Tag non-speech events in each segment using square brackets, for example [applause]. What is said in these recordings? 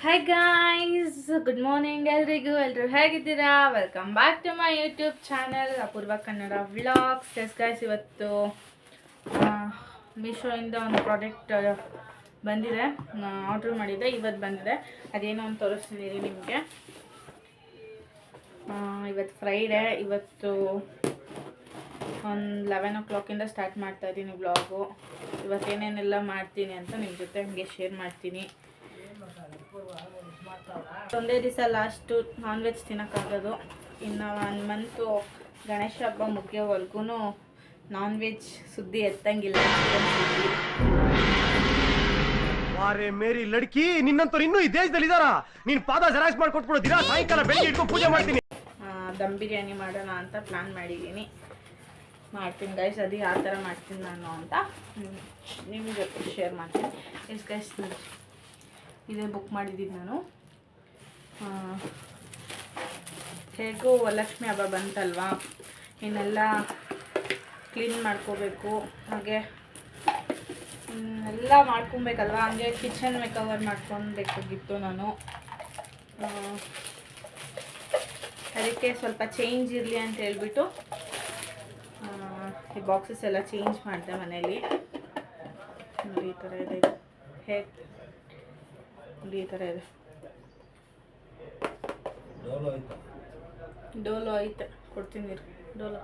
Hi guys good morning ಎಲ್ರಿಗೂ ಎಲ್ಲರೂ ಹೇಗಿದ್ದೀರಾ? Welcome back to my YouTube channel Apoorva Kannada vlogs yes guys ಇವತ್ತು ಮೀಶೋಯಿಂದ ಒಂದು ಪ್ರಾಡಕ್ಟ್ ಬಂದಿದೆ. ಆರ್ಡ್ರ್ ಮಾಡಿದ್ದೆ, ಇವತ್ತು ಬಂದಿದೆ. ಅದೇನು ಅಂತ ತೋರಿಸ್ತೀನಿ ನಿಮಗೆ. ಇವತ್ತು ಫ್ರೈಡೇ ಇವತ್ತು ಒಂದು ಲೆವೆನ್ ಓ ಕ್ಲಾಕಿಂದ ಸ್ಟಾರ್ಟ್ ಮಾಡ್ತಾ ಇದ್ದೀನಿ ವ್ಲಾಗು ಇವತ್ತೇನೇನೆಲ್ಲ ಮಾಡ್ತೀನಿ ಅಂತ ನಿಮ್ಮ ಜೊತೆ ಹಂಗೆ ಶೇರ್ ಮಾಡ್ತೀನಿ. ಒಂದೇ ದಿವಸ ಲಾಸ್ಟು ನಾನ್ ವೆಜ್ ತಿನ್ನೋಕ್ಕಾಗೋದು ಇನ್ನು ಒನ್ ಮಂತು ಗಣೇಶ ಹಬ್ಬ ಮುಗಿಯೋವರೆಗೂ ನಾನ್ ವೆಜ್ ಸುದ್ದಿ ಎತ್ತಂಗಿಲ್ಲ. ಅರೆ ಮೇರಿ ಲಡ್ಕಿ ನಿನ್ನಂತವ್ರು ಇನ್ನೂ ಈ ದೇಶದಲ್ಲಿ ಇದಾರ ನೀನ್ ಪಾದ ಜೆರಾಕ್ಸ್ ಮಾಡ್ಕೊಟ್ಬಿಡು ದಿನ ಸಾಯಂಕಾಲ ಬೆಳಿಗ್ಗೆ ಇಟ್ಕೊಂಡು ಪೂಜೆ ಮಾಡ್ತೀನಿ. ದಮ್ ಬಿರಿಯಾನಿ ಮಾಡೋಣ ಅಂತ ಪ್ಲ್ಯಾನ್ ಮಾಡಿದ್ದೀನಿ. ಮಾಡ್ತೀನಿ ಗೈಸ್ ಅದೇ ಆ ಥರ ಮಾಡ್ತೀನಿ ನಾನು ಅಂತ. ನಿಮ್ಗೆ ಶೇರ್ ಮಾಡ್ತೀನಿ. ಎಸ್ ಗೈಸ್ ಇದೇ ಬುಕ್ ಮಾಡಿದ್ದೀನಿ ನಾನು. ಹೇಗೂ ವರಲಕ್ಷ್ಮಿ ಹಬ್ಬ ಬಂತಲ್ವಾ? ಇನ್ನೆಲ್ಲ ಕ್ಲೀನ್ ಮಾಡ್ಕೋಬೇಕು. ಹಾಗೆ ಎಲ್ಲ ಮಾಡ್ಕೊಬೇಕಲ್ವ? ಹಂಗೆ ಕಿಚನ್ ಮೇಕವರ್ ಮಾಡ್ಕೊಬೇಕಾಗಿತ್ತು ನಾನು. ಅದಕ್ಕೆ ಸ್ವಲ್ಪ ಚೇಂಜ್ ಇರಲಿ ಅಂತ ಹೇಳ್ಬಿಟ್ಟು ಈ ಬಾಕ್ಸಸ್ ಎಲ್ಲ ಚೇಂಜ್ ಮಾಡಿದೆ ಮನೇಲಿ. ಈ ಥರ ಇದು. ಹೇಗೆ? ನೋಡಿ ಈ ಥರ ಇದೆ. ಡೋಲೋ ಐತೆ? ಕೊಡ್ತೀನಿ. ಡೋಲೋ.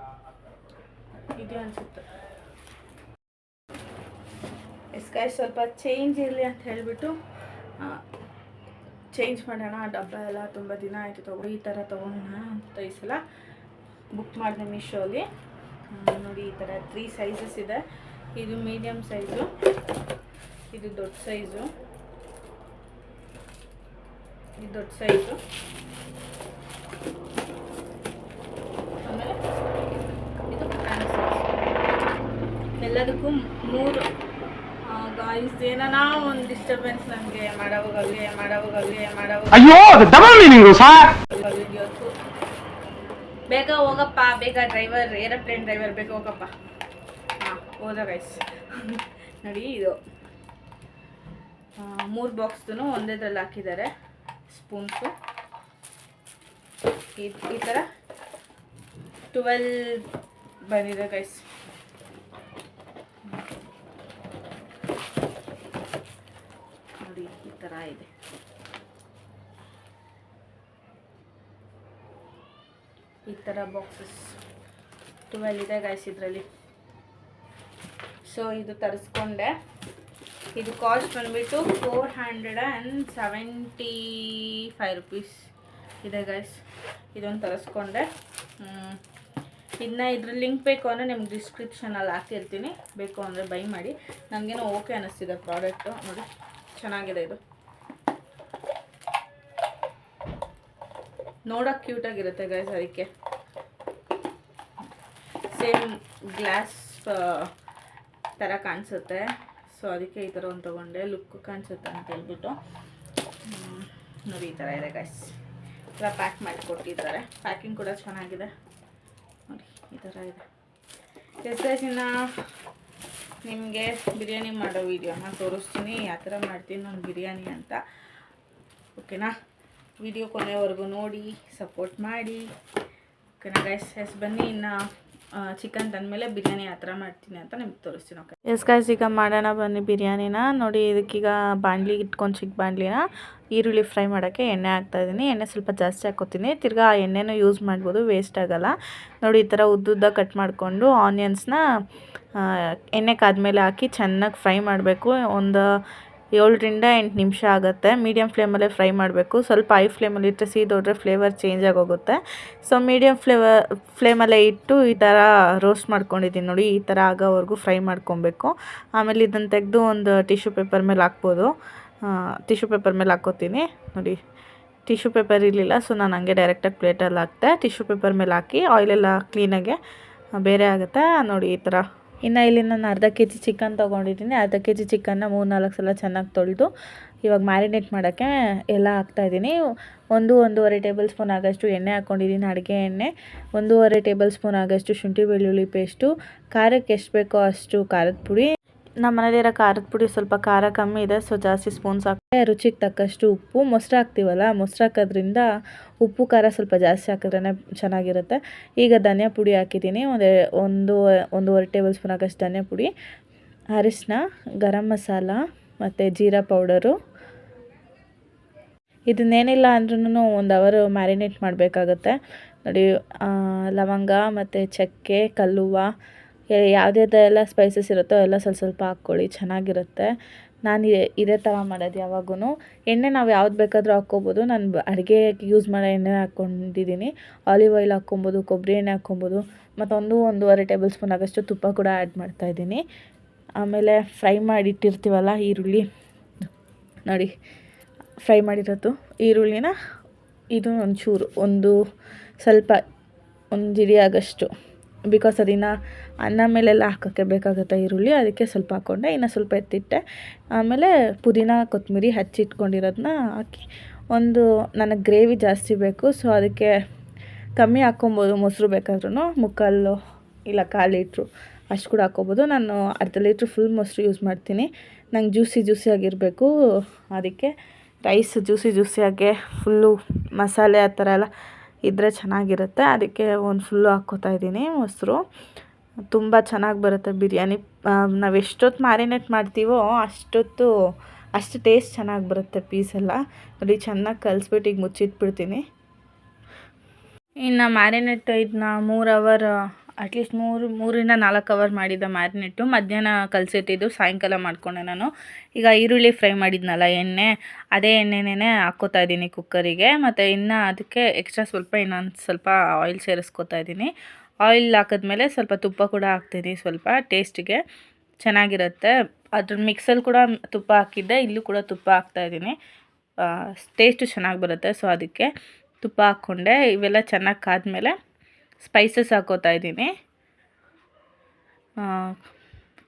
ಇದೆ ಅನಿಸುತ್ತೆ. ಎಸ್ಕಾಯ್ ಸ್ವಲ್ಪ ಚೇಂಜ್ ಇರಲಿ ಅಂತ ಹೇಳಿಬಿಟ್ಟು ಚೇಂಜ್ ಮಾಡೋಣ. ಡಬ್ಬ ಎಲ್ಲ ತುಂಬ ದಿನ ಆಯಿತು ತಗೋ ಈ ಥರ ತೊಗೊಳೋಣ ಅಂತ ಈ ಸಲ ಬುಕ್ ಮಾಡಿದೆ ಮೀಶೋಲಿ ನೋಡಿ ಈ ಥರ ತ್ರೀ ಸೈಜಸ್ ಇದೆ. ಇದು ಮೀಡಿಯಮ್ ಸೈಜು ಇದು ದೊಡ್ಡ ಸೈಜು ಇದು ದೊಡ್ಡ ಸೈಜು. ಆಮೇಲೆ ಇದು ಸೈಜ್ ಎಲ್ಲದಕ್ಕೂ ಮೂರು ಗಾಯ್ಸ್ ಏನಾನ ಒಂದು ಡಿಸ್ಟರ್ಬೆನ್ಸ್ ನನಗೆ ಮಾಡೋವಾಗಲಿ ಮಾಡೋವಾಗಲಿ ಮಾಡೋವಾಗ ಅಯ್ಯೋ ಬೇಗ ಹೋಗಪ್ಪ ಬೇಗ ಡ್ರೈವರ್ ಏರೋಪ್ಲೇನ್ ಡ್ರೈವರ್ ಬೇಗ ಹೋಗಪ್ಪ. ಹಾಂ ಹೋದ ಗೈಸ್ [laughs] ನೋಡಿ ಇದು. ಮೂರು ಬಾಕ್ಸ್ದು ಒಂದೇದ್ರಲ್ಲಿ ಹಾಕಿದ್ದಾರೆ. ಸ್ಪೂನ್ಸು. ಈ ಥರ ಟ್ವೆಲ್ ಬಂದಿದೆ ಗೈಸ್ ನೋಡಿ, ಈ ಥರ ಇದೆ. ಈ ಥರ ಬಾಕ್ಸಸ್ ಟ್ವೆಲ್ ಇದೆ ಗೈಸ್ ಇದರಲ್ಲಿ. ಸೊ ಇದು ತರಿಸ್ಕೊಂಡೆ. ಇದು ಕಾಸ್ಟ್ ಬಂದುಬಿಟ್ಟು four hundred and seventy five rupees ಇದೆ ಗೈಸ್ ಇದೊಂದು ತರಿಸ್ಕೊಂಡೆ. ಇದನ್ನ ಇದ್ರ ಲಿಂಕ್ ಬೇಕು ಅಂದರೆ ನಿಮ್ಗೆ ಡಿಸ್ಕ್ರಿಪ್ಷನಲ್ಲಿ ಹಾಕಿರ್ತೀನಿ. ಬೇಕು ಅಂದರೆ ಬೈ ಮಾಡಿ. ನನಗೇನೋ ಓಕೆ ಅನ್ನಿಸ್ತಿದೆ ಪ್ರಾಡಕ್ಟು ನೋಡಿ, ಚೆನ್ನಾಗಿದೆ ಇದು. ನೋಡೋಕೆ ಕ್ಯೂಟಾಗಿರುತ್ತೆ ಗೈಸ್ ಅದಕ್ಕೆ. ಸೇಮ್ ಗ್ಲಾಸ್ ಥರ ಕಾಣಿಸುತ್ತೆ. ಸೊ ಅದಕ್ಕೆ ಈ ಥರ ಒಂದು ತೊಗೊಂಡೆ. ಲುಕ್ ಕಾಣಿಸುತ್ತೆ ಅಂತ ಹೇಳ್ಬಿಟ್ಟು. ನೋಡಿ ಈ ಥರ ಇದೆ ಗೈಸ್ ಥರ ಪ್ಯಾಕ್ ಮಾಡಿ ಕೊಟ್ಟಿದ್ದಾರೆ. ಪ್ಯಾಕಿಂಗ್ ಕೂಡ ಚೆನ್ನಾಗಿದೆ. ನೋಡಿ, ಈ ಥರ ಇದೆ. ಗೈಸ್ ನಿಮಗೆ ಬಿರಿಯಾನಿ ಮಾಡೋ ವೀಡಿಯೋನ ತೋರಿಸ್ತೀನಿ. ಯಾವ ಥರ ಮಾಡ್ತೀನಿ ನಾನು ಬಿರಿಯಾನಿ ಅಂತ. ಓಕೆನಾ ವಿಡಿಯೋ ಕೊನೆವರೆಗೂ ನೋಡಿ ಸಪೋರ್ಟ್ ಮಾಡಿ. ಓಕೆನಾ ಗೈಸ್ ಎಸ್ ಬನ್ನಿ ಇನ್ನು ಚಿಕನ್ ತಂದಮೇಲೆ ಬಿರಿಯಾನಿ ಆ ಥರ ಮಾಡ್ತೀನಿ ಅಂತ ನಿಮ್ಗೆ ತೋರಿಸ್ತೀನಿ ಓಕೆ ಎಸ್ ಗೈಸ್ ಈಗ ಮಾಡೋಣ ಬನ್ನಿ ಬಿರಿಯಾನಿನ. ನೋಡಿ, ಇದಕ್ಕೀಗ ಬಾಣಲಿ ಇಟ್ಕೊಂಡು ಚಿಕ್ಕ ಬಾಣಲಿನ ಈರುಳ್ಳಿ ಫ್ರೈ ಮಾಡೋಕ್ಕೆ ಎಣ್ಣೆ ಹಾಕ್ತಾ ಇದ್ದೀನಿ. ಎಣ್ಣೆ ಸ್ವಲ್ಪ ಜಾಸ್ತಿ ಹಾಕೋತೀನಿ ತಿರ್ಗಾ ಆ ಎಣ್ಣೆನೂ ಯೂಸ್ ಮಾಡ್ಬೋದು ವೇಸ್ಟ್ ಆಗೋಲ್ಲ. ನೋಡಿ, ಈ ಥರ ಉದ್ದುದ್ದ ಕಟ್ ಮಾಡಿಕೊಂಡು ಆನಿಯನ್ಸ್ನ ಎಣ್ಣೆ ಕಾದ್ಮೇಲೆ ಹಾಕಿ ಚೆನ್ನಾಗಿ ಫ್ರೈ ಮಾಡಬೇಕು. ಒಂದು ಏಳರಿಂದ ಎಂಟು ನಿಮಿಷ ಆಗುತ್ತೆ. ಮೀಡಿಯಮ್ ಫ್ಲೇಮಲ್ಲೇ ಫ್ರೈ ಮಾಡಬೇಕು. ಸ್ವಲ್ಪ ಐ ಫ್ಲೇಮಲ್ಲಿ ಇಟ್ಟರೆ ಸೀದೋದ್ರೆ ಫ್ಲೇವರ್ ಚೇಂಜ್ ಆಗೋಗುತ್ತೆ. ಸೊ ಮೀಡಿಯಮ್ ಫ್ಲೇವರ್ ಫ್ಲೇಮಲ್ಲೇ ಇಟ್ಟು ಈ ಥರ ರೋಸ್ಟ್ ಮಾಡ್ಕೊಂಡಿದ್ದೀನಿ ನೋಡಿ. ಈ ಥರ ಆಗೋವರೆಗೂ ಫ್ರೈ ಮಾಡ್ಕೊಬೇಕು. ಆಮೇಲೆ ಇದನ್ನು ತೆಗೆದು ಒಂದು ಟಿಶ್ಯೂ ಪೇಪರ್ ಮೇಲೆ ಹಾಕ್ಬೋದು. ಟಿಶ್ಯೂ ಪೇಪರ್ ಮೇಲೆ ಹಾಕೋತೀನಿ ನೋಡಿ, ಟಿಶ್ಯೂ ಪೇಪರ್ ಇರಲಿಲ್ಲ, ಸೊ ನಾನು ಹಂಗೆ ಡೈರೆಕ್ಟಾಗಿ ಪ್ಲೇಟಲ್ಲಿ ಹಾಕ್ತೆ ಟಿಶ್ಯೂ ಪೇಪರ್ ಮೇಲೆ ಹಾಕಿ ಆಯಿಲೆಲ್ಲ ಕ್ಲೀನಾಗೆ ಬೇರೆ ಆಗುತ್ತೆ. ನೋಡಿ, ಈ ಥರ ಇನ್ನು ಇಲ್ಲಿ ನಾನು ಅರ್ಧ ಕೆ ಜಿ ಚಿಕನ್ ತೊಗೊಂಡಿದ್ದೀನಿ. ಅರ್ಧ ಕೆ ಜಿ ಚಿಕನ್ನ ಮೂರು ನಾಲ್ಕು ಸಲ ಚೆನ್ನಾಗಿ ತೊಳೆದು ಇವಾಗ ಮ್ಯಾರಿನೇಟ್ ಮಾಡೋಕ್ಕೆ ಎಲ್ಲ ಹಾಕ್ತಾಯಿದ್ದೀನಿ ಒಂದು, ಒಂದೂವರೆ ಟೇಬಲ್ ಸ್ಪೂನ್ ಆಗೋಷ್ಟು ಎಣ್ಣೆ ಹಾಕ್ಕೊಂಡಿದ್ದೀನಿ ಅಡುಗೆ ಎಣ್ಣೆ. ಒಂದೂವರೆ ಟೇಬಲ್ ಸ್ಪೂನ್ ಆಗೋಷ್ಟು ಶುಂಠಿ ಬೆಳ್ಳುಳ್ಳಿ ಪೇಸ್ಟು ಖಾರಕ್ಕೆ ಎಷ್ಟು ಬೇಕೋ ಅಷ್ಟು ಖಾರದ ಪುಡಿ. ನಮ್ಮ ಮನೇಲಿರೋ ಖಾರದ ಪುಡಿ ಸ್ವಲ್ಪ ಖಾರ ಕಮ್ಮಿ ಇದೆ ಸೊ ಜಾಸ್ತಿ ಸ್ಪೂನ್ಸ್ ಹಾಕಿ ರುಚಿಗೆ ತಕ್ಕಷ್ಟು ಉಪ್ಪು. ಮೊಸರು ಹಾಕ್ತೀವಲ್ಲ, ಮೊಸರು ಹಾಕೋದ್ರಿಂದ ಉಪ್ಪು, ಖಾರ ಸ್ವಲ್ಪ ಜಾಸ್ತಿ ಹಾಕಿದ್ರೇ ಚೆನ್ನಾಗಿರುತ್ತೆ. ಈಗ ಧನಿಯಾ ಪುಡಿ ಹಾಕಿದ್ದೀನಿ. ಒಂದು ಒಂದು, ಒಂದೂವರೆ ಟೇಬಲ್ ಸ್ಪೂನ್ ಹಾಕಷ್ಟು ಧನಿಯಾ ಪುಡಿ ಅರಿಶಿನ ಗರಂ ಮಸಾಲ, ಮತ್ತು ಜೀರಾ ಪೌಡರು. ಇದನ್ನೇನಿಲ್ಲ ಅಂದ್ರೂ ಒಂದು ಅವರು ಮ್ಯಾರಿನೇಟ್ ಮಾಡಬೇಕಾಗತ್ತೆ. ನೋಡಿ ಲವಂಗ ಮತ್ತು ಚಕ್ಕೆ ಕಲ್ಲುವ್ವ ಯಾವುದ್ಯಾವ್ದೆಲ್ಲ ಸ್ಪೈಸಸ್ ಇರುತ್ತೋ ಎಲ್ಲ ಸ್ವಲ್ಪ ಸ್ವಲ್ಪ ಹಾಕ್ಕೊಳ್ಳಿ, ಚೆನ್ನಾಗಿರುತ್ತೆ. ನಾನು ಇದೇ ಥರ ಮಾಡೋದು ಯಾವಾಗೂ ಎಣ್ಣೆ ನಾವು ಯಾವ್ದು ಬೇಕಾದರೂ ಹಾಕ್ಕೊಬೋದು. ನಾನು ಅಡುಗೆ ಯೂಸ್ ಮಾಡೋ ಎಣ್ಣೆ ಹಾಕ್ಕೊಂಡಿದ್ದೀನಿ. ಆಲಿವ್ ಆಯಿಲ್ ಹಾಕ್ಕೊಬೋದು ಕೊಬ್ಬರಿ ಎಣ್ಣೆ ಹಾಕ್ಕೊಬೋದು ಮತ್ತೊಂದು ಒಂದು ಒಂದೂವರೆ ಟೇಬಲ್ ಸ್ಪೂನ್ ಆಗೋಷ್ಟು ತುಪ್ಪ ಕೂಡ ಆ್ಯಡ್ ಮಾಡ್ತಾಯಿದ್ದೀನಿ ಆಮೇಲೆ ಫ್ರೈ ಮಾಡಿಟ್ಟಿರ್ತೀವಲ್ಲ ಈರುಳ್ಳಿ. ನೋಡಿ, ಫ್ರೈ ಮಾಡಿರೋದು ಈರುಳ್ಳಿನ, ಇದು ಒಂಚೂರು, ಒಂದು ಸ್ವಲ್ಪ, ಒಂದು ಜಿಡಿ ಆಗೋಷ್ಟು. ಬಿಕಾಸ್ ಅದಿನ್ನು ಅನ್ನ ಮೇಲೆಲ್ಲ ಹಾಕೋಕ್ಕೆ ಬೇಕಾಗುತ್ತೆ ಈರುಳ್ಳಿ, ಅದಕ್ಕೆ ಸ್ವಲ್ಪ ಹಾಕ್ಕೊಂಡೆ ಇನ್ನು ಸ್ವಲ್ಪ ಎತ್ತಿಟ್ಟೆ. ಆಮೇಲೆ ಪುದೀನ ಕೊತ್ತಂಬರಿ ಹಚ್ಚಿಟ್ಕೊಂಡಿರೋದನ್ನ ಹಾಕಿ ಒಂದು ನನಗೆ ಗ್ರೇವಿ ಜಾಸ್ತಿ ಬೇಕು ಸೊ ಅದಕ್ಕೆ ಕಮ್ಮಿ ಹಾಕ್ಕೊಬೋದು. ಮೊಸರು ಬೇಕಾದ್ರೂ ಮುಕ್ಕಾಲು ಇಲ್ಲ ಕಾಲು ಲೀಟ್ರು ಅಷ್ಟು ಕೂಡ ಹಾಕ್ಕೊಬೋದು. ನಾನು ಅರ್ಧ ಲೀಟ್ರ್ ಫುಲ್ ಮೊಸರು ಯೂಸ್ ಮಾಡ್ತೀನಿ. ನಂಗೆ ಜ್ಯೂಸಿ ಜ್ಯೂಸಿಯಾಗಿರಬೇಕು ಅದಕ್ಕೆ ರೈಸ್ ಜ್ಯೂಸಿ ಜ್ಯೂಸಿಯಾಗೆ ಫುಲ್ಲು ಮಸಾಲೆ ಆ ಥರ ಎಲ್ಲ ಇದ್ದರೆ ಚೆನ್ನಾಗಿರುತ್ತೆ. ಅದಕ್ಕೆ ಒಂದು ಫುಲ್ಲು ಹಾಕ್ಕೋತಾ ಇದ್ದೀನಿ ಮೊಸರು. ತುಂಬ ಚೆನ್ನಾಗಿ ಬರುತ್ತೆ ಬಿರಿಯಾನಿ. ನಾವು ಎಷ್ಟೊತ್ತು ಮ್ಯಾರಿನೇಟ್ ಮಾಡ್ತೀವೋ ಅಷ್ಟೊತ್ತು, ಅಷ್ಟು ಟೇಸ್ಟ್ ಚೆನ್ನಾಗಿ ಬರುತ್ತೆ ಪೀಸೆಲ್ಲ ನೋಡಿ, ಚೆನ್ನಾಗಿ ಕಲಿಸ್ಬಿಟ್ಟು ಈಗ ಮುಚ್ಚಿಟ್ಬಿಡ್ತೀನಿ. ಇನ್ನು ಮ್ಯಾರಿನೇಟ್ ಇದನ್ನ ಮೂರು ಅವರ್ ಅಟ್ಲೀಸ್ಟ್ ಮೂರು, ಮೂರಿಂದ ನಾಲ್ಕು ಅವರ್ ಮಾಡಿದ್ದೆ ಮ್ಯಾರಿನೇಟು ಮಧ್ಯಾಹ್ನ ಕಲಸಿಟ್ಟಿದ್ದು, ಸಾಯಂಕಾಲ ಮಾಡಿಕೊಂಡೆ ನಾನು. ಈಗ ಈರುಳ್ಳಿ ಫ್ರೈ ಮಾಡಿದ್ನಲ್ಲ ಎಣ್ಣೆ, ಅದೇ ಎಣ್ಣೆನೇ ಹಾಕ್ಕೋತಾ ಇದ್ದೀನಿ ಕುಕ್ಕರಿಗೆ ಮತ್ತು ಇನ್ನು ಅದಕ್ಕೆ ಎಕ್ಸ್ಟ್ರಾ ಸ್ವಲ್ಪ, ಇನ್ನೊಂದು ಸ್ವಲ್ಪ ಆಯಿಲ್ ಸೇರಿಸ್ಕೊತಾ ಇದ್ದೀನಿ. ಆಯಿಲ್ ಹಾಕಿದ್ಮೇಲೆ ಸ್ವಲ್ಪ ತುಪ್ಪ ಕೂಡ ಹಾಕ್ತೀನಿ ಸ್ವಲ್ಪ ಟೇಸ್ಟಿಗೆ ಚೆನ್ನಾಗಿರುತ್ತೆ. ಅದ್ರ ಮಿಕ್ಸಲ್ಲಿ ಕೂಡ ತುಪ್ಪ ಹಾಕಿದ್ದೆ, ಇಲ್ಲೂ ಕೂಡ ತುಪ್ಪ ಹಾಕ್ತಾಯಿದ್ದೀನಿ ಟೇಸ್ಟು ಚೆನ್ನಾಗಿ ಬರುತ್ತೆ. ಸೊ ಅದಕ್ಕೆ ತುಪ್ಪ ಹಾಕ್ಕೊಂಡೆ. ಇವೆಲ್ಲ ಚೆನ್ನಾಗಿ ಕಾದ್ಮೇಲೆ ಸ್ಪೈಸಸ್ ಹಾಕೋತಾ ಇದ್ದೀನಿ.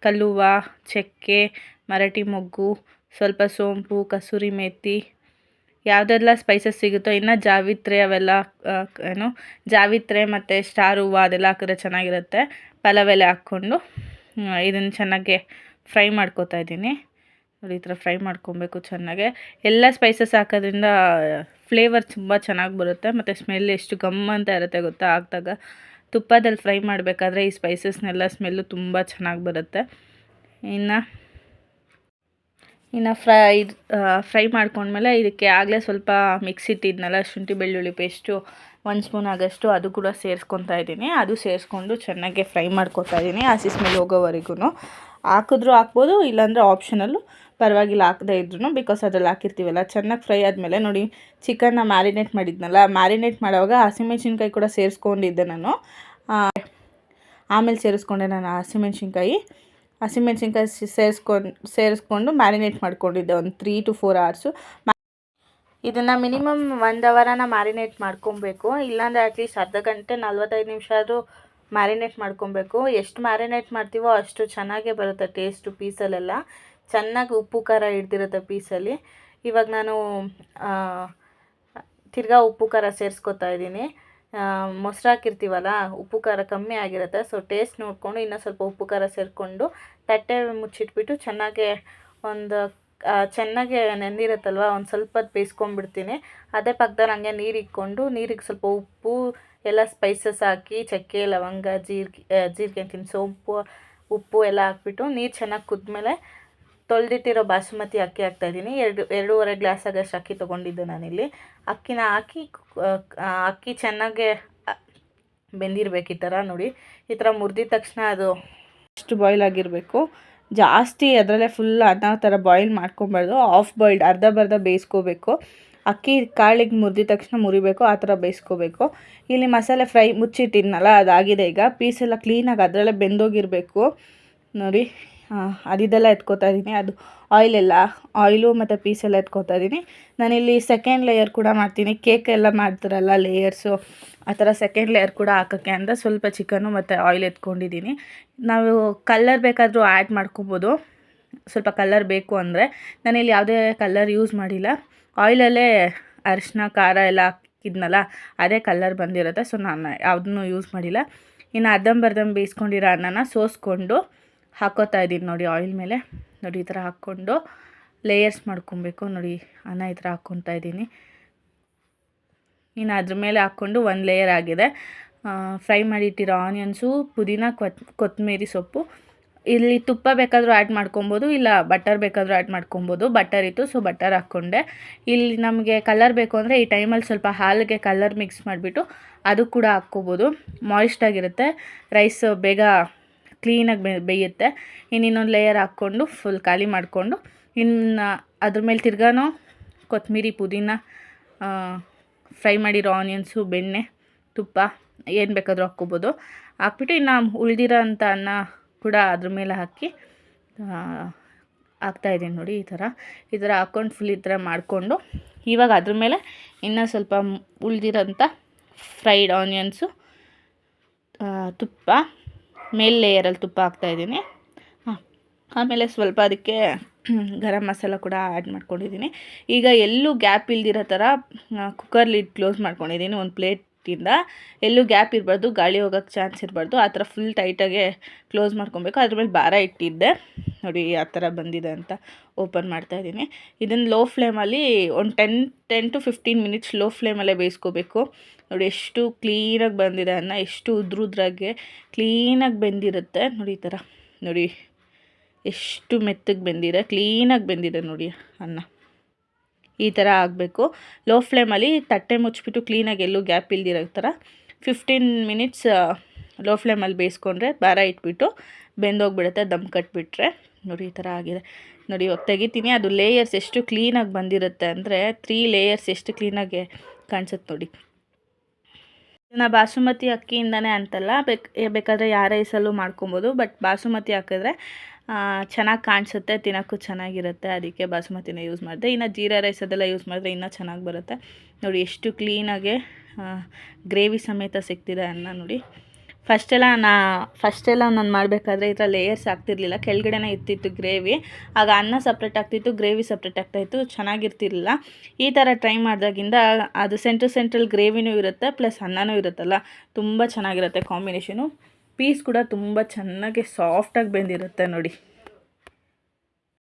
ಕಲ್ಲುವ, ಚಕ್ಕೆ ಮರಾಠಿ ಮೊಗ್ಗು, ಸ್ವಲ್ಪ ಸೋಂಪು, ಕಸೂರಿ ಮೇಥಿ ಯಾವುದೆಲ್ಲ ಸ್ಪೈಸಸ್ ಸಿಗುತ್ತೋ, ಇನ್ನು ಜಾವಿತ್ರೆ ಅವೆಲ್ಲ ಏನು, ಜಾವಿತ್ರೆ ಮತ್ತು ಸ್ಟಾರ್ ಹೂವು ಅದೆಲ್ಲ ಹಾಕಿದ್ರೆ ಚೆನ್ನಾಗಿರುತ್ತೆ. ಪಲಾವ್ ಹಾಕ್ಕೊಂಡು ಇದನ್ನು ಚೆನ್ನಾಗಿ ಫ್ರೈ ಮಾಡ್ಕೊತಾ ಇದ್ದೀನಿ. ನೋಡಿ, ಈ ಥರ ಫ್ರೈ ಮಾಡ್ಕೊಬೇಕು ಚೆನ್ನಾಗೆ. ಎಲ್ಲ ಸ್ಪೈಸಸ್ ಹಾಕೋದ್ರಿಂದ ಫ್ಲೇವರ್ ತುಂಬ ಚೆನ್ನಾಗಿ ಬರುತ್ತೆ, ಮತ್ತು ಸ್ಮೆಲ್ ಎಷ್ಟು ಗಮ್ ಅಂತ ಇರುತ್ತೆ ಗೊತ್ತಾ ಹಾಕಿದಾಗ ತುಪ್ಪದಲ್ಲಿ ಫ್ರೈ ಮಾಡಬೇಕಾದ್ರೆ ಈ ಸ್ಪೈಸಸ್ನೆಲ್ಲ ಸ್ಮೆಲ್ಲು ತುಂಬ ಚೆನ್ನಾಗಿ ಬರುತ್ತೆ. ಇನ್ನು ಇನ್ನು ಫ್ರೈ ಫ್ರೈ ಮಾಡ್ಕೊಂಡ್ಮೇಲೆ ಇದಕ್ಕೆ ಆಗಲೇ ಸ್ವಲ್ಪ ಮಿಕ್ಸ್ ಇಟ್ಟಿದ್ನಲ್ಲ ಶುಂಠಿ ಬೆಳ್ಳುಳ್ಳಿ ಪೇಸ್ಟು, ಒಂದು ಸ್ಪೂನ್ ಆಗೋಷ್ಟು ಅದು ಕೂಡ ಸೇರಿಸ್ಕೊತಾ ಇದ್ದೀನಿ. ಅದು ಸೇರಿಸ್ಕೊಂಡು ಚೆನ್ನಾಗಿ ಫ್ರೈ ಮಾಡ್ಕೊತಾ ಇದ್ದೀನಿ, ಹಸಿ ಸ್ಮೆಲ್ ಹೋಗೋವರೆಗೂ ಹಾಕಿದ್ರೂ ಹಾಕ್ಬೋದು, ಇಲ್ಲಾಂದರೆ ಆಪ್ಷನಲ್ಲು ಪರವಾಗಿಲ್ಲ, ಹಾಕದೇ ಇದ್ರೂ ಬಿಕಾಸ್ ಅದ್ರಲ್ಲಿ ಹಾಕಿರ್ತೀವಲ್ಲ. ಚೆನ್ನಾಗಿ ಫ್ರೈ ಆದಮೇಲೆ ನೋಡಿ ಚಿಕನ್ನ ಮ್ಯಾರಿನೇಟ್ ಮಾಡಿದ್ನಲ್ಲ ಮ್ಯಾರಿನೇಟ್ ಮಾಡುವಾಗ ಹಸಿಮೆಣ್ಸಿನ್ಕಾಯಿ ಕೂಡ ಸೇರಿಸ್ಕೊಂಡಿದ್ದೆ ನಾನು. ಆಮೇಲೆ ಸೇರಿಸ್ಕೊಂಡೆ ನಾನು ಹಸಿಮೆಣ್ಸಿನ್ಕಾಯಿ. ಹಸಿಮೆಣ್ಸಿನ್ಕಾಯಿ ಸೇರಿಸ್ಕೊಂಡು ಸೇರಿಸ್ಕೊಂಡು ಮ್ಯಾರಿನೇಟ್ ಮಾಡ್ಕೊಂಡಿದ್ದೆ ಒಂದು ತ್ರೀ ಟು ಫೋರ್ ಅವರ್ಸು ಇದನ್ನು ಮಿನಿಮಮ್ ಒಂದು ಅವರನ್ನ ಮ್ಯಾರಿನೇಟ್ ಮಾಡ್ಕೊಬೇಕು. ಇಲ್ಲಾಂದರೆ ಅಟ್ಲೀಸ್ಟ್ ಅರ್ಧ ಗಂಟೆ, ನಲ್ವತ್ತೈದು ನಿಮಿಷ ಆದರೂ ಮ್ಯಾರಿನೇಟ್ ಮಾಡ್ಕೊಬೇಕು. ಎಷ್ಟು ಮ್ಯಾರಿನೇಟ್ ಮಾಡ್ತೀವೋ ಅಷ್ಟು ಚೆನ್ನಾಗೇ ಬರುತ್ತೆ ಟೇಸ್ಟು ಪೀಸಲ್ಲೆಲ್ಲ ಚೆನ್ನಾಗಿ ಉಪ್ಪು, ಖಾರ ಹಿಡ್ದಿರುತ್ತೆ ಪೀಸಲ್ಲಿ. ಇವಾಗ ನಾನು ತಿರ್ಗಾ ಉಪ್ಪು, ಖಾರ ಸೇರಿಸ್ಕೊತಾ ಇದ್ದೀನಿ. ಮೊಸರು ಹಾಕಿರ್ತೀವಲ್ಲ, ಉಪ್ಪು, ಖಾರ ಕಮ್ಮಿ ಆಗಿರುತ್ತೆ. ಸೊ ಟೇಸ್ಟ್ ನೋಡಿಕೊಂಡು ಇನ್ನೂ ಸ್ವಲ್ಪ ಉಪ್ಪು, ಖಾರ ಸೇರಿಕೊಂಡು ತಟ್ಟೆ ಮುಚ್ಚಿಟ್ಬಿಟ್ಟು ಚೆನ್ನಾಗೆ ಒಂದು ಚೆನ್ನಾಗೆ ನೆಂದಿರುತ್ತಲ್ವ, ಒಂದು ಸ್ವಲ್ಪ ಬೇಯಿಸ್ಕೊಂಡ್ಬಿಡ್ತೀನಿ. ಅದೇ ಪಕ್ಕದಲ್ಲಿ ಹಂಗೆ ನೀರು ಇಕ್ಕೊಂಡು ನೀರಿಗೆ ಸ್ವಲ್ಪ ಉಪ್ಪು, ಎಲ್ಲ ಸ್ಪೈಸಸ್ ಹಾಕಿ, ಚಕ್ಕೆ, ಲವಂಗ, ಜೀರಿಗೆ ಜೀರಿಗೆ ಅಂತೀನಿ ಸೋಂಪು, ಉಪ್ಪು ಎಲ್ಲ ಹಾಕ್ಬಿಟ್ಟು ನೀರು ಚೆನ್ನಾಗಿ ಕುದ್ಮೇಲೆ ತೊಳೆದಿಟ್ಟಿರೋ ಬಾಸುಮತಿ ಅಕ್ಕಿ ಹಾಕ್ತಾಯಿದ್ದೀನಿ ಎರಡು, ಎರಡೂವರೆ ಗ್ಲಾಸ್ ಆಗಷ್ಟು ಅಕ್ಕಿ ತೊಗೊಂಡಿದ್ದೆ ನಾನಿಲ್ಲಿ. ಅಕ್ಕಿನ ಹಾಕಿ ಅಕ್ಕಿ ಚೆನ್ನಾಗೆ ಬೆಂದಿರಬೇಕು ಈ ಥರ ನೋಡಿ. ಈ ಥರ ಮುರಿದಿದ ತಕ್ಷಣ ಅದು ಅಷ್ಟು ಬಾಯ್ಲ್ ಆಗಿರಬೇಕು. ಜಾಸ್ತಿ ಅದರಲ್ಲೇ ಫುಲ್ ಅನ್ನ ಥರ ಬಾಯ್ಲ್ ಮಾಡ್ಕೊಬಾರ್ದು. ಆಫ್ ಬಾಯ್ಲ್ಡ್ ಅರ್ಧ ಬರ್ಧ ಬೇಯಿಸ್ಕೋಬೇಕು. ಅಕ್ಕಿ ಕಾಳಿಗೆ ಮುರಿದಿದ ತಕ್ಷಣ ಮುರಿಬೇಕು, ಆ ಥರ ಬೇಯಿಸ್ಕೋಬೇಕು. ಇಲ್ಲಿ ಮಸಾಲೆ ಫ್ರೈ ಮುಚ್ಚಿಟ್ಟಿದ್ನಲ್ಲ, ಅದಾಗಿದೆ ಈಗ. ಪೀಸೆಲ್ಲ ಕ್ಲೀನಾಗಿ ಅದರಲ್ಲೇ ಬೆಂದೋಗಿರಬೇಕು. ನೋಡಿ. ಅದಿದೆಲ್ಲ ಎತ್ಕೋತಾ ಇದ್ದೀನಿ. ಅದು ಆಯಿಲೆಲ್ಲ ಆಯಿಲು ಮತ್ತು ಪೀಸೆಲ್ಲ ಎತ್ಕೋತಾ ಇದ್ದೀನಿ. ನಾನಿಲ್ಲಿ ಸೆಕೆಂಡ್ ಲೇಯರ್ ಕೂಡ ಮಾಡ್ತೀನಿ. ಕೇಕ್ ಎಲ್ಲ ಮಾಡ್ತಾರಲ್ಲ ಲೇಯರ್ಸು ಆ ಥರ ಸೆಕೆಂಡ್ ಲೇಯರ್ ಕೂಡ ಹಾಕೋಕ್ಕೆ ಅಂತ ಸ್ವಲ್ಪ ಚಿಕನ್ನು ಮತ್ತು ಆಯಿಲ್ ಎತ್ಕೊಂಡಿದ್ದೀನಿ. ನಾವು ಕಲ್ಲರ್ ಬೇಕಾದರೂ ಆ್ಯಡ್ ಮಾಡ್ಕೊಬೋದು. ಸ್ವಲ್ಪ ಕಲ್ಲರ್ ಬೇಕು ಅಂದರೆ. ನಾನಿಲ್ಲಿ ಯಾವುದೇ ಕಲ್ಲರ್ ಯೂಸ್ ಮಾಡಿಲ್ಲ. ಆಯಿಲಲ್ಲೇ ಅರಿಶಿನ ಖಾರ ಎಲ್ಲ ಹಾಕಿದ್ನಲ್ಲ, ಅದೇ ಕಲ್ಲರ್ ಬಂದಿರುತ್ತೆ. ಸೊ ನಾನು ಯಾವುದನ್ನು ಯೂಸ್ ಮಾಡಿಲ್ಲ. ಇನ್ನು ಅರ್ಧಂಬರ್ಧಂ ಬೇಯಿಸ್ಕೊಂಡಿರೋ ಅನ್ನನ ಸೋಸ್ಕೊಂಡು ಹಾಕೋತಾ ಇದ್ದೀನಿ ನೋಡಿ ಆಯಿಲ್ ಮೇಲೆ. ನೋಡಿ ಈ ಥರ ಹಾಕ್ಕೊಂಡು ಲೇಯರ್ಸ್ ಮಾಡ್ಕೊಬೇಕು. ನೋಡಿ ಅನ್ನ ಈ ಥರ ಹಾಕ್ಕೊತಾ ಇದ್ದೀನಿ. ಇನ್ನು ಅದ್ರ ಮೇಲೆ ಹಾಕ್ಕೊಂಡು ಒಂದು ಲೇಯರ್ ಆಗಿದೆ. ಫ್ರೈ ಮಾಡಿಟ್ಟಿರೋ ಆನಿಯನ್ಸು ಪುದೀನ, ಕೊತ್, ಕೊತ್ತಂಬರಿ ಸೊಪ್ಪು. ಇಲ್ಲಿ ತುಪ್ಪ ಬೇಕಾದರೂ ಆ್ಯಡ್ ಮಾಡ್ಕೊಬೋದು, ಇಲ್ಲ ಬಟರ್ ಬೇಕಾದರೂ ಆ್ಯಡ್ ಮಾಡ್ಕೊಬೋದು. ಬಟರ್ ಇತ್ತು ಸೊ ಬಟರ್ ಹಾಕ್ಕೊಂಡೆ. ಇಲ್ಲಿ ನಮಗೆ ಕಲರ್ ಬೇಕು ಅಂದರೆ ಈ ಟೈಮಲ್ಲಿ ಸ್ವಲ್ಪ ಹಾಲಿಗೆ ಕಲರ್ ಮಿಕ್ಸ್ ಮಾಡಿಬಿಟ್ಟು ಅದು ಕೂಡ ಹಾಕ್ಕೋಬೋದು. ಮಾಯಿಸ್ಟ್ ಆಗಿರುತ್ತೆ. ರೈಸ್ ಬೇಗ ಕ್ಲೀನಾಗಿ ಬೇಯುತ್ತೆ. ಇನ್ನು ಇನ್ನೊಂದು ಲೇಯರ್ ಹಾಕ್ಕೊಂಡು ಫುಲ್ ಖಾಲಿ ಮಾಡಿಕೊಂಡು, ಇನ್ನು ಅದ್ರ ಮೇಲೆ ತಿರ್ಗಾನು ಕೊತ್ತಂಬರಿ ಪುದೀನ ಫ್ರೈ ಮಾಡಿರೋ ಆನಿಯನ್ಸು, ಬೆಣ್ಣೆ, ತುಪ್ಪ, ಏನು ಬೇಕಾದರೂ ಹಾಕ್ಕೋಬೋದು. ಹಾಕ್ಬಿಟ್ಟು ಇನ್ನು ಉಳಿದಿರೋ ಅಂಥ ಅನ್ನ ಕೂಡ ಅದ್ರ ಮೇಲೆ ಹಾಕಿ ಹಾಕ್ತಾಯಿದ್ದೀನಿ ನೋಡಿ ಈ ಥರ. ಈ ಥರ ಹಾಕ್ಕೊಂಡು ಫುಲ್ ಈ ಥರ ಮಾಡಿಕೊಂಡು, ಇವಾಗ ಅದ್ರ ಮೇಲೆ ಇನ್ನೂ ಸ್ವಲ್ಪ ಉಳಿದಿರೋಂಥ ಫ್ರೈಡ್ ಆನಿಯನ್ಸು ತುಪ್ಪ ಮೇಲ್ ಲೇಯರಲ್ಲಿ ತುಪ್ಪ ಹಾಕ್ತಾಯಿದ್ದೀನಿ ಹಾಂ, ಆಮೇಲೆ ಸ್ವಲ್ಪ ಅದಕ್ಕೆ ಗರಂ ಮಸಾಲ ಕೂಡ ಆ್ಯಡ್ ಮಾಡ್ಕೊಂಡಿದ್ದೀನಿ. ಈಗ ಎಲ್ಲೂ ಗ್ಯಾಪ್ ಇಲ್ದಿರೋ ಥರ ಕುಕ್ಕರ್ ಲಿಡ್ ಕ್ಲೋಸ್ ಮಾಡ್ಕೊಂಡಿದ್ದೀನಿ. ಒಂದು ಪ್ಲೇಟಿಂದ ಎಲ್ಲೂ ಗ್ಯಾಪ್ ಇರಬಾರ್ದು, ಗಾಳಿ ಹೋಗೋಕ್ಕೆ ಚಾನ್ಸ್ ಇರಬಾರ್ದು. ಆ ಥರ ಫುಲ್ ಟೈಟಾಗೆ ಕ್ಲೋಸ್ ಮಾಡ್ಕೊಬೇಕು. ಅದ್ರ ಮೇಲೆ ಭಾರ ಇಟ್ಟಿದ್ದೆ. ನೋಡಿ ಆ ಥರ ಬಂದಿದೆ ಅಂತ ಓಪನ್ ಮಾಡ್ತಾಯಿದ್ದೀನಿ ಇದನ್ನು ಲೋ ಫ್ಲೇಮಲ್ಲಿ ಒಂದು ten ten to fifteen minutes low ಫ್ಲೇಮಲ್ಲೇ ಬೇಯಿಸ್ಕೋಬೇಕು. ನೋಡಿ ಎಷ್ಟು ಕ್ಲೀನಾಗಿ ಬಂದಿದೆ ಅನ್ನ, ಎಷ್ಟು ಉದ್ರುದ್ರಾಗೆ ಕ್ಲೀನಾಗಿ ಬೆಂದಿರುತ್ತೆ. ನೋಡಿ ಈ ಥರ. ನೋಡಿ, ಎಷ್ಟು ಮೆತ್ತಗೆ ಬೆಂದಿದೆ ಕ್ಲೀನಾಗಿ ಬೆಂದಿದೆ ನೋಡಿ ಅನ್ನ. ಈ ಥರ ಆಗಬೇಕು. ಲೋ ಫ್ಲೇಮಲ್ಲಿ ತಟ್ಟೆ ಮುಚ್ಚಿಬಿಟ್ಟು ಕ್ಲೀನಾಗಿ ಎಲ್ಲೂ ಗ್ಯಾಪ್ ಇಲ್ದಿರೋ ಥರ ಫಿಫ್ಟೀನ್ ಮಿನಿಟ್ಸ್ ಲೋ ಫ್ಲೇಮಲ್ಲಿ ಬೇಯಿಸ್ಕೊಂಡ್ರೆ ಭಾರ ಇಟ್ಬಿಟ್ಟು ಬೆಂದೋಗ್ಬಿಡುತ್ತೆ, ದಮ್ ಕಟ್ಬಿಟ್ರೆ. ನೋಡಿ ಈ ಥರ ಆಗಿದೆ. ನೋಡಿ ಇವಾಗ ತೆಗಿತೀನಿ. ಅದು ಲೇಯರ್ಸ್ ಎಷ್ಟು ಕ್ಲೀನಾಗಿ ಬಂದಿರುತ್ತೆ ಅಂದರೆ ತ್ರೀ ಲೇಯರ್ಸ್ ಎಷ್ಟು ಕ್ಲೀನಾಗಿ ಕಾಣಿಸುತ್ತೆ ನೋಡಿ. ನಾ ಬಾಸುಮತಿ ಅಕ್ಕಿಯಿಂದನೇ ಅಂತಲ್ಲ, ಬೇಕು ಬೇಕಾದರೆ ಯಾರೈಸಲ್ಲೂ ಮಾಡ್ಕೊಬೋದು, ಬಟ್ ಬಾಸುಮತಿ ಹಾಕಿದ್ರೆ ಚೆನ್ನಾಗಿ ಕಾಣಿಸುತ್ತೆ, ತಿನ್ನೋಕ್ಕೂ ಚೆನ್ನಾಗಿರುತ್ತೆ, ಅದಕ್ಕೆ ಬಾಸುಮತಿನ ಯೂಸ್ ಮಾಡಿದೆ. ಇನ್ನು ಜೀರಾ ರೈಸ್ ಅದೆಲ್ಲ ಯೂಸ್ ಮಾಡಿದ್ರೆ ಇನ್ನೂ ಚೆನ್ನಾಗಿ ಬರುತ್ತೆ. ನೋಡಿ ಎಷ್ಟು ಕ್ಲೀನಾಗೆ ಗ್ರೇವಿ ಸಮೇತ ಸಿಗ್ತಿದೆ ಅನ್ನ ನೋಡಿ. ಫಸ್ಟೆಲ್ಲ ನಾ ಫಸ್ಟೆಲ್ಲ ನಾನು ಮಾಡಬೇಕಾದ್ರೆ ಈ ಥರ ಲೇಯರ್ಸ್ ಆಗ್ತಿರ್ಲಿಲ್ಲ. ಕೆಳಗಡೆನೇ ಇರ್ತಿತ್ತು ಗ್ರೇವಿ ಆಗ ಅನ್ನ ಸಪ್ರೇಟ್ ಆಗ್ತಿತ್ತು ಗ್ರೇವಿ ಸಪ್ರೇಟ್ ಆಗ್ತಾಯಿತ್ತು ಚೆನ್ನಾಗಿರ್ತಿರ್ಲಿಲ್ಲ. ಈ ಥರ ಟ್ರೈ ಮಾಡಿದಾಗಿಂದ ಅದು ಸೆಂಟ್ರಲ್ ಸೆಂಟ್ರಲ್ ಗ್ರೇವಿನೂ ಇರುತ್ತೆ ಪ್ಲಸ್ ಅನ್ನನೂ ಇರುತ್ತಲ್ಲ. ತುಂಬ ಚೆನ್ನಾಗಿರುತ್ತೆ ಕಾಂಬಿನೇಷನು ಪೀಸ್ ಕೂಡ ತುಂಬ ಚೆನ್ನಾಗಿ ಸಾಫ್ಟಾಗಿ ಬೆಂದಿರುತ್ತೆ ನೋಡಿ.